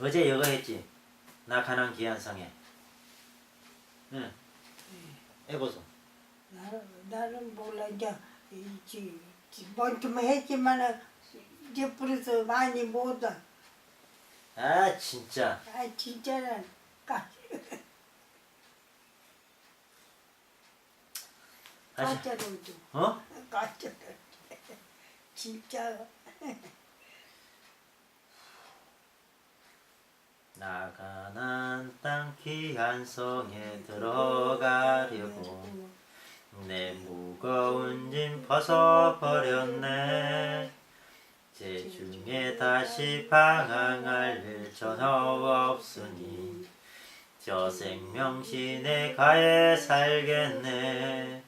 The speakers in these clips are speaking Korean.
어제 이거 했지. 나 가난 기한성에. 응. 해보소. 나는 나는 몰라 이제 이지 먼좀 했지만은 이제 벌써 많이 못다. 아 진짜. 아 진짜는 까 다시. 가짜로도 어? 가짜로 진짜 나가난 땅 귀한 성에 들어가려고 내 무거운 짐 벗어버렸네. 제 중에 다시 방황할 일 전혀 없으니 저 생명신의 가에 살겠네.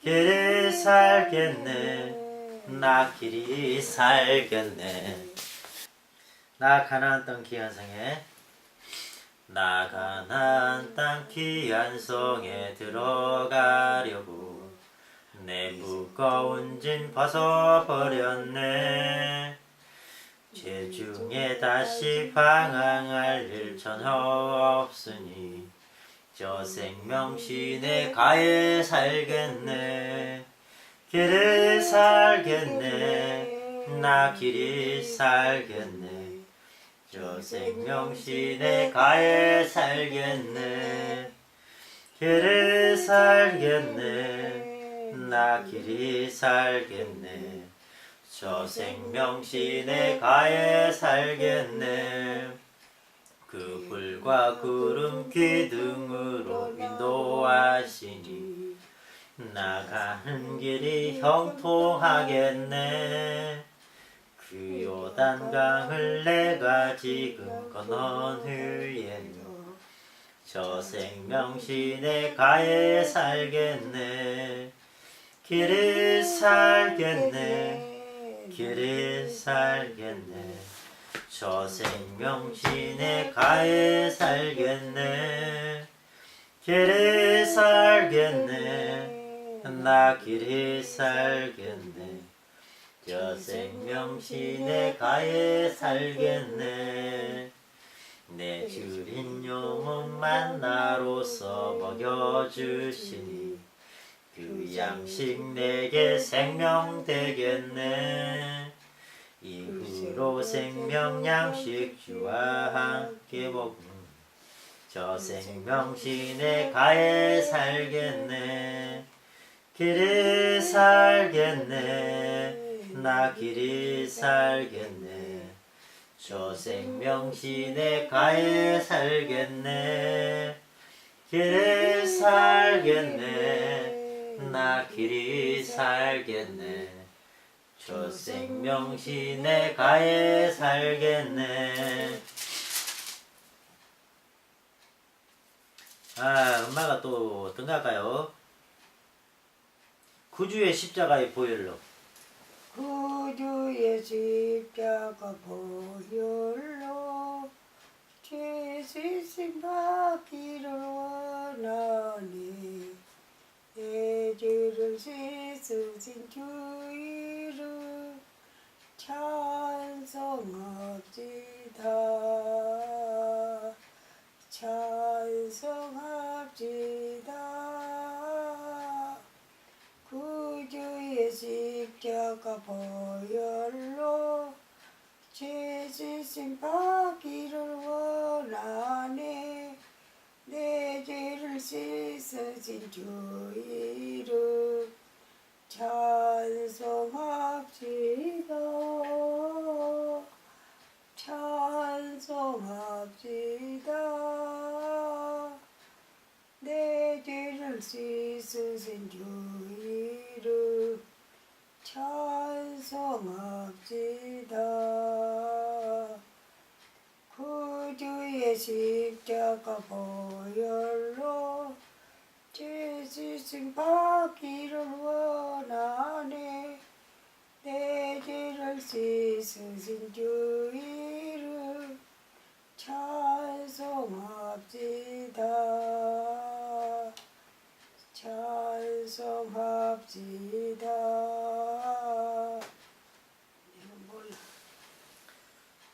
길이 살겠네. 나 길이 살겠네. 나 가나안 땅 귀한 성에 나 가나안 땅 귀한 성에 들어가려고 내 무거운 짐 벗어버렸네. 죄 중에 다시 방황할 일 전혀 없으니 저 생명신의 가에 살겠네. 길을 살겠네. 나 길이 살겠네 저 생명신의 가에 살겠네. 길을 살겠네. 나 길이 살겠네. 저 생명신의 가에 살겠네. 그 불과 구름 기둥으로 인도하시니 나가는 길이 형통하겠네 그 요단강을 내가 지금 건넌 후에는 저 생명신의 가에 살겠네. 길을 살겠네. 길을 살겠네. 저 생명신의 가에 살겠네. 길을 살겠네. 나 길을 살겠네 저 생명신의 가에 살겠네. 내 주린 영혼 만 나로서 먹여주시니 그 양식 내게 생명 되겠네. 이후로 생명 양식 주와 함께 먹음 저 생명신의 가에 살겠네. 길이 살겠네 나 길이 살겠네. 저 생명신의 가에 살겠네. 길이 살겠네. 나 길이 살겠네. 저 생명신의 가에 살겠네. 아 엄마가 또 어떤 거 할까요? 구주의 십자가의 보혈로 구주의 십자가 보혈로 죄짓음 받기를 원하니 내 죄를 씻으신 주 이름 찬송합시다. 찬송합시다 구주의 십자가 보혈로 죄짓음 받기를 원하네 내 죄를 씻으신 주 이름 찬송합시다. 찬송합시다. 내 죄를 씻으신 주 이름 찬송합시다 구주의 십자가 보혈로 죄짓음 받기를 원하네. 내 죄를 씻으신 주 이름 찬송합시다. 찬송합시다 후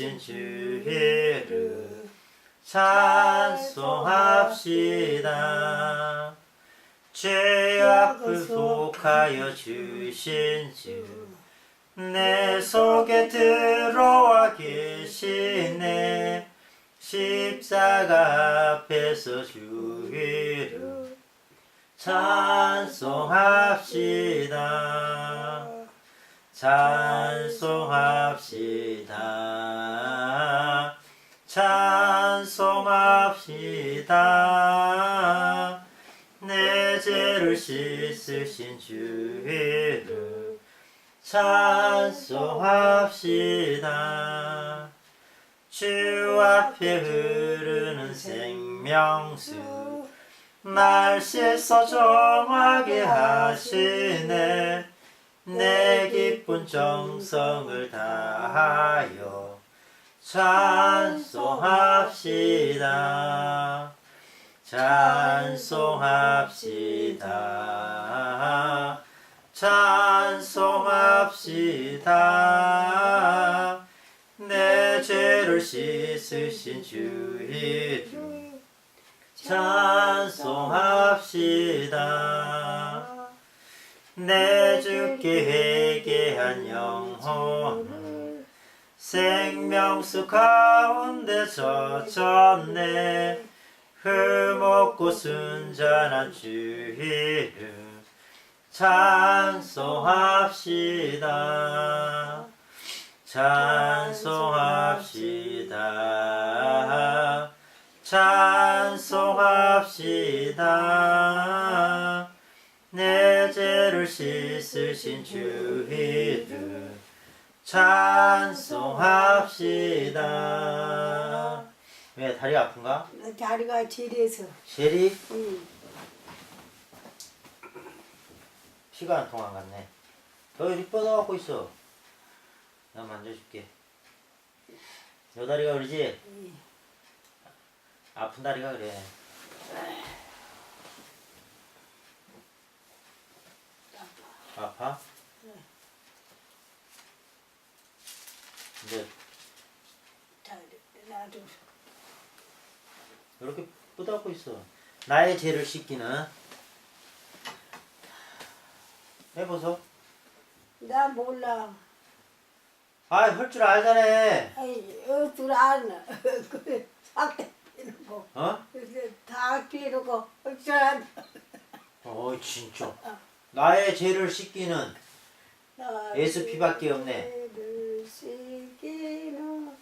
씻으신 주 이름 찬송합시다. 죄악 구속하여 주신 주 내 속에 들어와 계시네. 십자가 앞에서 주 이름 찬송합시다. 찬송합시다 찬송합시다. 내 죄를 씻으신 주 이름 찬송합시다. 주 앞에 흐르는 생명수 날 씻어 정하게 하시네. 내 기쁜 정성을 다하여 찬송합시다. 찬송합시다. 찬송합시다. 내 죄를 씻으신 주 이름 찬송합시다. 내 주께 회개한 영혼은 생명수 가운데 젖혔네. 흠없고 순전한 주 이름 찬송합시다. 찬송합시다. 찬송합시다. 내 죄를 씻으신 주 이름 찬송합시다 왜 다리 아픈가? 나 다리가 지려서 쉐리 응. 피가 안 통한 것 같네 너 이리 뻗어갖고 있어 나 만져줄게 요 다리가 그러지? 응. 아픈 다리가 그래 아파? 근데 다리 나도 이렇게 뻗어갖고 있어. 나의 죄를 씻기는. 해보소. 나 몰라. 아이 할줄 알잖아. 아이 어들 안 그래 삭대 피놓고. 어? 다 피놓고 어쩔 안 어이 진짜. 나의 죄를 씻기는. 예수 피밖에 없네. 죄를 씻기는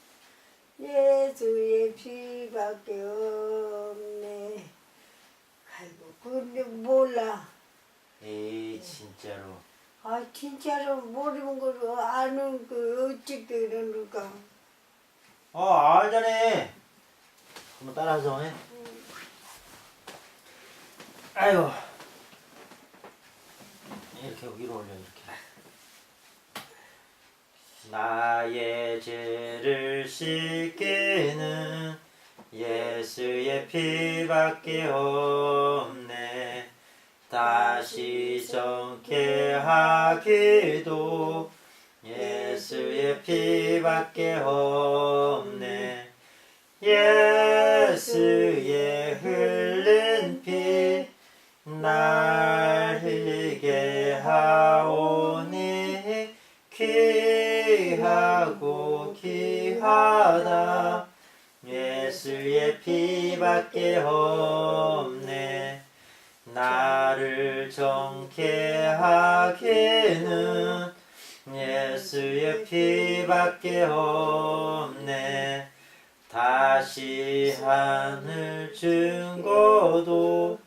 예수의 피밖에 없네 아이고 근데 몰라 에이 진짜로 아 진짜로 모르는 걸 아는 그 어찌 그러는가. 어 알잖아 한번 따라서 해 아이고. 이렇게 위로 올려 이렇게. 나의 죄를 씻기는 예수의 피밖에 없네 다시 정케 하기도 예수의 피밖에 없네. 예수의 흘린 피 날 흘리게 하오니 귀하고 귀하다 예수의 피밖에 없네 나를 정케 하기는 예수의 피밖에 없네. 다시 하늘 증거도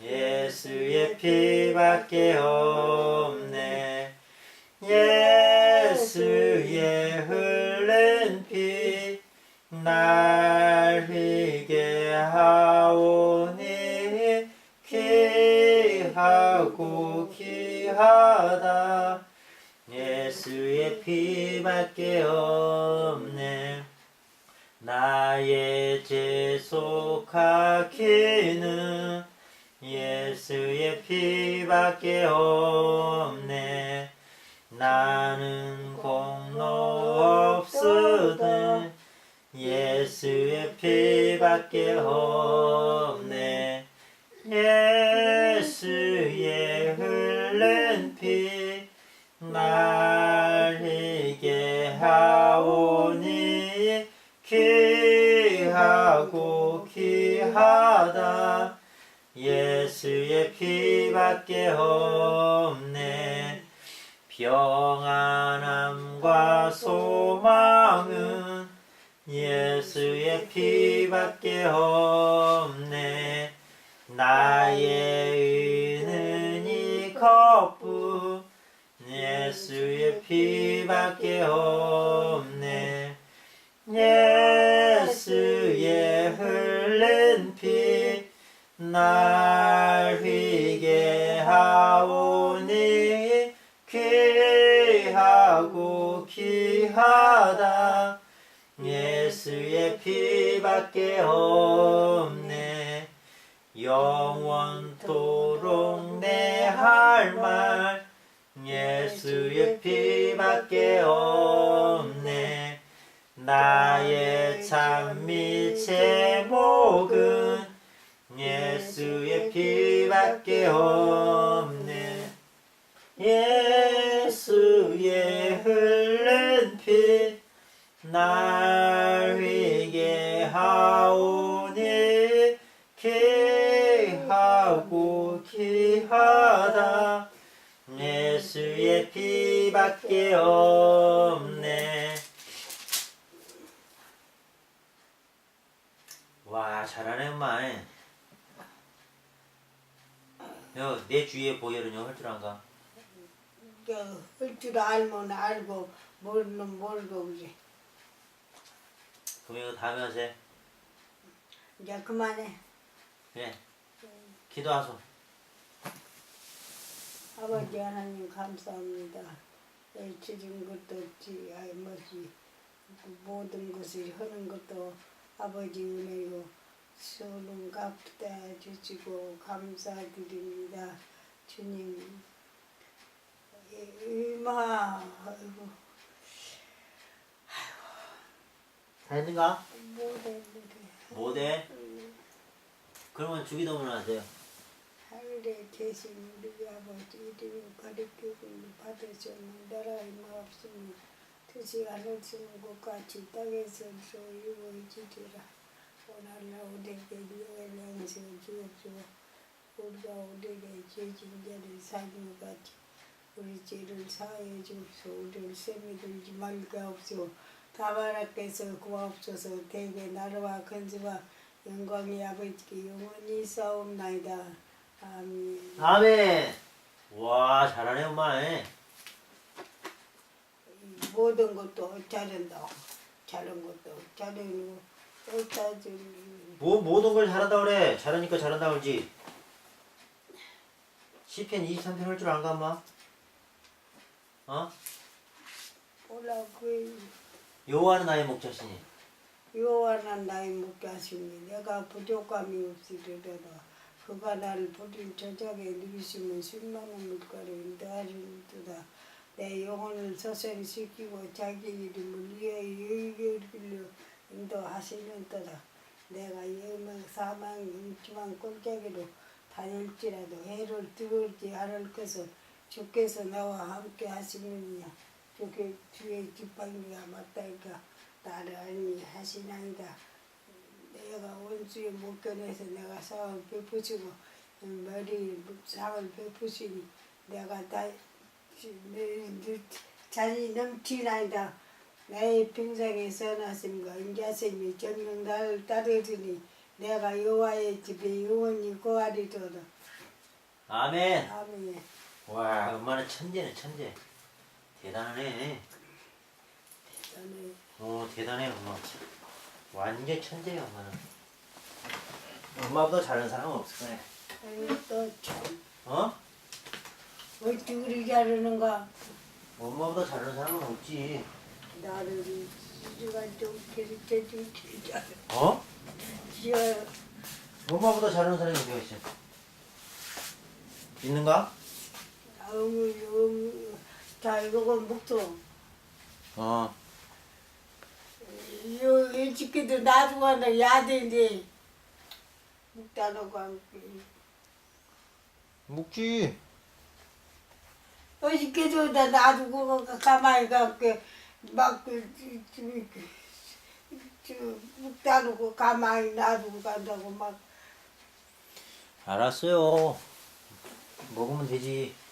예수의 피밖에 없네. 예수의 흘날 휘게 하오니 귀하고 귀하다. 예수의 피밖에 없네. 나의 제속하기는 예수의 피밖에 없네. 나는 공로 없으든 예수의 피밖에 없네. 예 수의 흘른 피날 희게 하오니 귀하고 귀하다. 예수의 피밖에 없네. 평안함과 소망은 예수의 피밖에 없네. 나 피밖에 없네. 예수의 흘린 피 날 휘게 하오니 귀하고 귀하다. 예수의 피밖에 없네. 영원토록 내 할 말 예수의 피밖에 없네. 나의 찬미 제목은 예수의 피밖에 없네. 예수의 흘린 피 날 위게 하오니 귀하고 귀하다 예수의 피밖에 없네. 와 잘하네 엄마. 너내 주위에 보혈은요 할 줄 안가? 할줄 알면 알고 모르면 모르고 그래. 그럼 이거 다음에 하세? 이제 그만해. 그래. 기도하소 아버지 하나님 감사합니다. 주신 것도 없지 아무지 모든 것을 하는 것도 아버지 은혜로 수는 갚다 주시고 감사드립니다. 주님 이마 아이고 다 했는가? 못했는데 못해? 그러면 주기도문 하세요 하늘에 계신 우리 아버지 이름을 가리키고 받으셨는 나라의 마옵소니 뜻이 하늘쓰는 것 같이 땅에서 이루어지리라. 오늘날 우리에게 유할 양식을 주옵소서 우리가 우리에게 죄진 자를 사는 것 같이 우리 죄를 사하여 주옵소서. 우리를 셈이 들지 말게 하옵소서. 다만 앞에서 구하옵소서. 대개 나라와 근수와 영광이 아버지께 영원히 싸움나이다 아멘 아멘 와 잘하네 엄마. 모든 것도 잘한다. 잘한 것도 잘하고 뭐 모든 걸 잘한다 그래. 잘하니까 잘한다 그러지. 시편 23편 할 줄 안가 엄마? 어? 몰라 그 여호와는 나의 목자시니 요한한 나의 목자시니 내가 부족함이 없으리로다 그가 나를 버린 저작에 누이시면 실망한 물가를 인도하리로다. 내 영혼을 서생시키고 자기 이름을 위해 여기를 인도하시는도다. 내가 영명 사망 임침한 꼴짜기로 다닐지라도 해를 들지 않을 것은 주께서 나와 함께 하시느냐. 주께 주의 지팡이가 맞다니까 나를 알미 하시나이다 내가 원수의 목견에서 내가 상을 베푸시고 머리 상을 베푸시니 내가 다 잔이 넘치나이다. 나의 평생에 선하심과 인자심이 정녕 나를 따르리니 내가 여호와의 집에 영원히 거하리로다. 아멘. 아멘. 와 엄마는 천재네 천재. 대단하네. 저는 오 대단해 엄마 완전 천재야 엄마는. 엄마보다 잘하는 사람은 없을 거네. 아이고 또참 어? 어찌 그리 잘하는가 엄마보다 잘하는 사람은 없지. 나를 좀 가르쳐 주지 어? 지어 엄마보다 잘하는 사람이 어디가 있어? 있는가? 너무 너무 잘 먹어 먹어 어. 요 일찍기도 나중에 야대인데 먹다 놓고 안 먹지. 어저께도 나 놔두고 가만히 가게 막그 먹다 놓고 가만히 놔두고 간다고 막 알았어요. 먹으면 되지. 음.